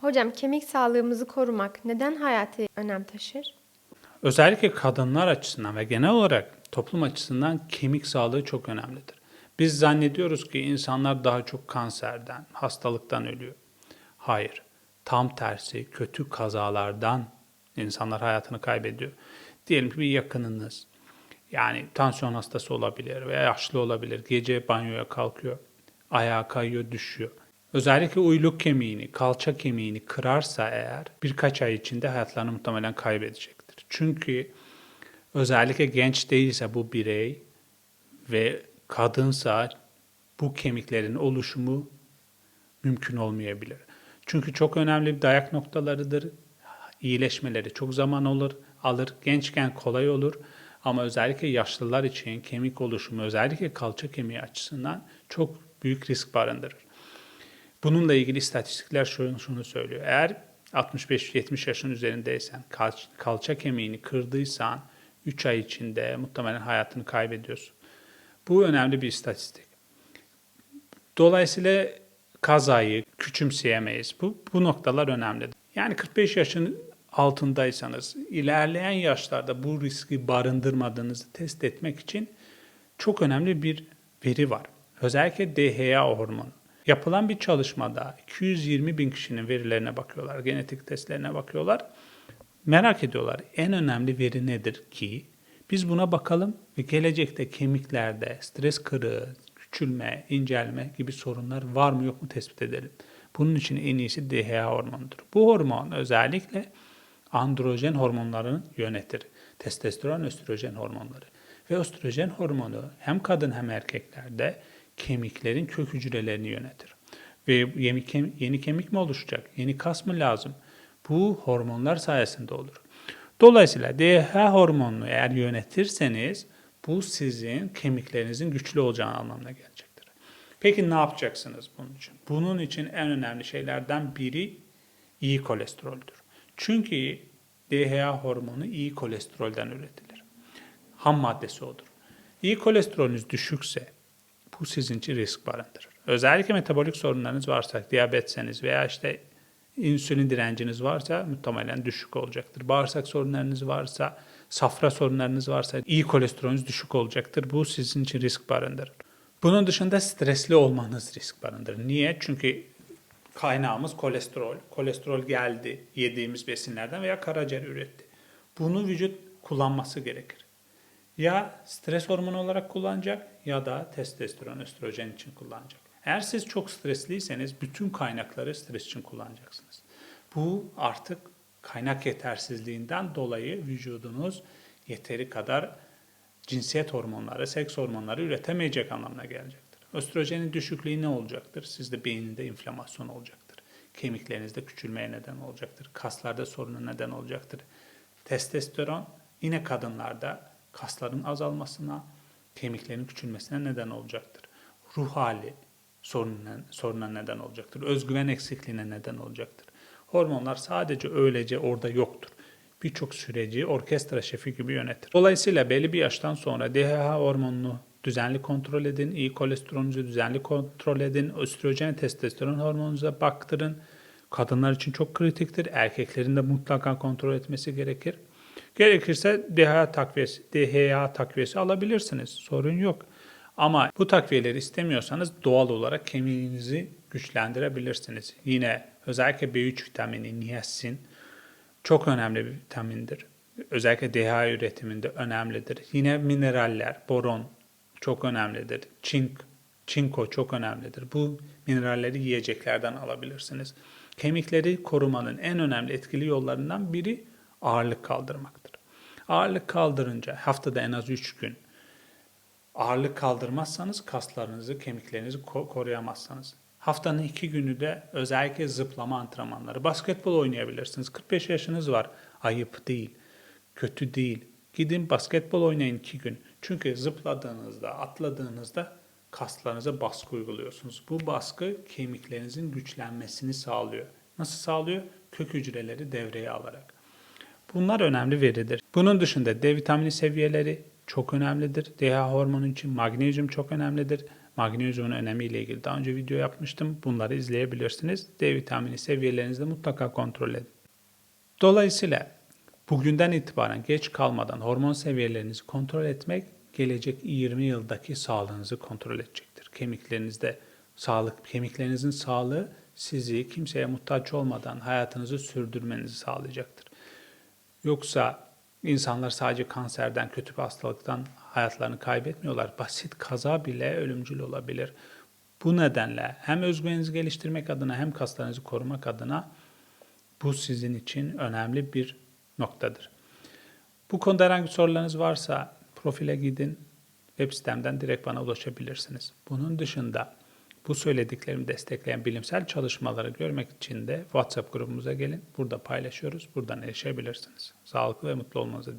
Hocam kemik sağlığımızı korumak neden hayati önem taşır? Özellikle kadınlar açısından ve genel olarak toplum açısından kemik sağlığı çok önemlidir. Biz zannediyoruz ki insanlar daha çok kanserden, hastalıktan ölüyor. Hayır. Tam tersi kötü kazalardan insanlar hayatını kaybediyor. Diyelim ki bir yakınınız yani tansiyon hastası olabilir veya yaşlı olabilir. Gece banyoya kalkıyor, ayağa kayıyor, düşüyor. Özellikle uyluk kemiğini, kalça kemiğini kırarsa eğer birkaç ay içinde hayatlarını muhtemelen kaybedecektir. Çünkü özellikle genç değilse bu birey ve kadınsa bu kemiklerin oluşumu mümkün olmayabilir. Çünkü çok önemli bir dayak noktalarıdır. İyileşmeleri çok zaman olur, alır. Gençken kolay olur ama özellikle yaşlılar için kemik oluşumu özellikle kalça kemiği açısından çok büyük risk barındırır. Bununla ilgili istatistikler şunu, şunu söylüyor. Eğer 65-70 yaşın üzerindeysen, kalç, kalça kemiğini kırdıysan 3 ay içinde muhtemelen hayatını kaybediyorsun. Bu önemli bir istatistik. Dolayısıyla kazayı küçümseyemeyiz. Bu, bu noktalar önemli. Yani 45 yaşın altındaysanız ilerleyen yaşlarda bu riski barındırmadığınızı test etmek için çok önemli bir veri var. Özellikle DHA hormonu. Yapılan bir çalışmada 220 bin kişinin verilerine bakıyorlar, genetik testlerine bakıyorlar. Merak ediyorlar en önemli veri nedir ki biz buna bakalım ve gelecekte kemiklerde stres kırığı, küçülme, incelme gibi sorunlar var mı yok mu tespit edelim. Bunun için en iyisi DHA hormonudur. Bu hormon özellikle androjen hormonlarını yönetir. Testosteron, östrojen hormonları. Ve östrojen hormonu hem kadın hem erkeklerde kemiklerin kök hücrelerini yönetir. Ve yeni, kem- yeni kemik mi oluşacak? Yeni kas mı lazım? Bu hormonlar sayesinde olur. Dolayısıyla DHA hormonunu eğer yönetirseniz bu sizin kemiklerinizin güçlü olacağını anlamına gelecektir. Peki ne yapacaksınız bunun için? Bunun için en önemli şeylerden biri iyi kolesteroldür. Çünkü DHA hormonu iyi kolesterolden üretilir. Ham maddesi odur. İyi kolesterolünüz düşükse bu sizin için risk barındırır. Özellikle metabolik sorunlarınız varsa, diyabetseniz veya işte insülin direnciniz varsa muhtemelen düşük olacaktır. Bağırsak sorunlarınız varsa, safra sorunlarınız varsa iyi kolesterolünüz düşük olacaktır. Bu sizin için risk barındırır. Bunun dışında stresli olmanız risk barındırır. Niye? Çünkü kaynağımız kolesterol. Kolesterol geldi yediğimiz besinlerden veya karaciğer üretti. Bunu vücut kullanması gerekir. Ya stres hormonu olarak kullanacak ya da testosteron, östrojen için kullanacak. Eğer siz çok stresliyseniz bütün kaynakları stres için kullanacaksınız. Bu artık kaynak yetersizliğinden dolayı vücudunuz yeteri kadar cinsiyet hormonları, seks hormonları üretemeyecek anlamına gelecektir. Östrojenin düşüklüğü ne olacaktır? Sizde beyninde inflamasyon olacaktır. Kemiklerinizde küçülmeye neden olacaktır. Kaslarda soruna neden olacaktır. Testosteron yine kadınlarda kasların azalmasına, kemiklerin küçülmesine neden olacaktır. Ruh hali sorununa, soruna neden olacaktır. Özgüven eksikliğine neden olacaktır. Hormonlar sadece öylece orada yoktur. Birçok süreci orkestra şefi gibi yönetir. Dolayısıyla belli bir yaştan sonra DHA hormonunu düzenli kontrol edin, iyi kolesterolünüzü düzenli kontrol edin, östrojen, testosteron hormonunuza baktırın. Kadınlar için çok kritiktir. Erkeklerin de mutlaka kontrol etmesi gerekir. Gerekirse DHA takviyesi, DHA takviyesi alabilirsiniz. Sorun yok. Ama bu takviyeleri istemiyorsanız doğal olarak kemiğinizi güçlendirebilirsiniz. Yine özellikle B3 vitamini, niyasin çok önemli bir vitamindir. Özellikle DHA üretiminde önemlidir. Yine mineraller, boron çok önemlidir. Çink, çinko çok önemlidir. Bu mineralleri yiyeceklerden alabilirsiniz. Kemikleri korumanın en önemli etkili yollarından biri ağırlık kaldırmaktır. Ağırlık kaldırınca haftada en az 3 gün ağırlık kaldırmazsanız kaslarınızı, kemiklerinizi ko- koruyamazsınız. Haftanın iki günü de özellikle zıplama antrenmanları. Basketbol oynayabilirsiniz. 45 yaşınız var. Ayıp değil. Kötü değil. Gidin basketbol oynayın iki gün. Çünkü zıpladığınızda, atladığınızda kaslarınıza baskı uyguluyorsunuz. Bu baskı kemiklerinizin güçlenmesini sağlıyor. Nasıl sağlıyor? Kök hücreleri devreye alarak. Bunlar önemli veridir. Bunun dışında D vitamini seviyeleri çok önemlidir. DHA hormonu için magnezyum çok önemlidir. magnezyumun önemi ile ilgili daha önce video yapmıştım. Bunları izleyebilirsiniz. D vitamini seviyelerinizi mutlaka kontrol edin. Dolayısıyla bugünden itibaren geç kalmadan hormon seviyelerinizi kontrol etmek gelecek 20 yıldaki sağlığınızı kontrol edecektir. Kemiklerinizde sağlık, kemiklerinizin sağlığı sizi kimseye muhtaç olmadan hayatınızı sürdürmenizi sağlayacaktır. Yoksa insanlar sadece kanserden, kötü bir hastalıktan hayatlarını kaybetmiyorlar. Basit kaza bile ölümcül olabilir. Bu nedenle hem özgüveninizi geliştirmek adına hem kaslarınızı korumak adına bu sizin için önemli bir noktadır. Bu konuda herhangi sorularınız varsa profile gidin, web sitemden direkt bana ulaşabilirsiniz. Bunun dışında bu söylediklerimi destekleyen bilimsel çalışmaları görmek için de WhatsApp grubumuza gelin. Burada paylaşıyoruz. Buradan erişebilirsiniz. Sağlıklı ve mutlu olmanızı diliyorum.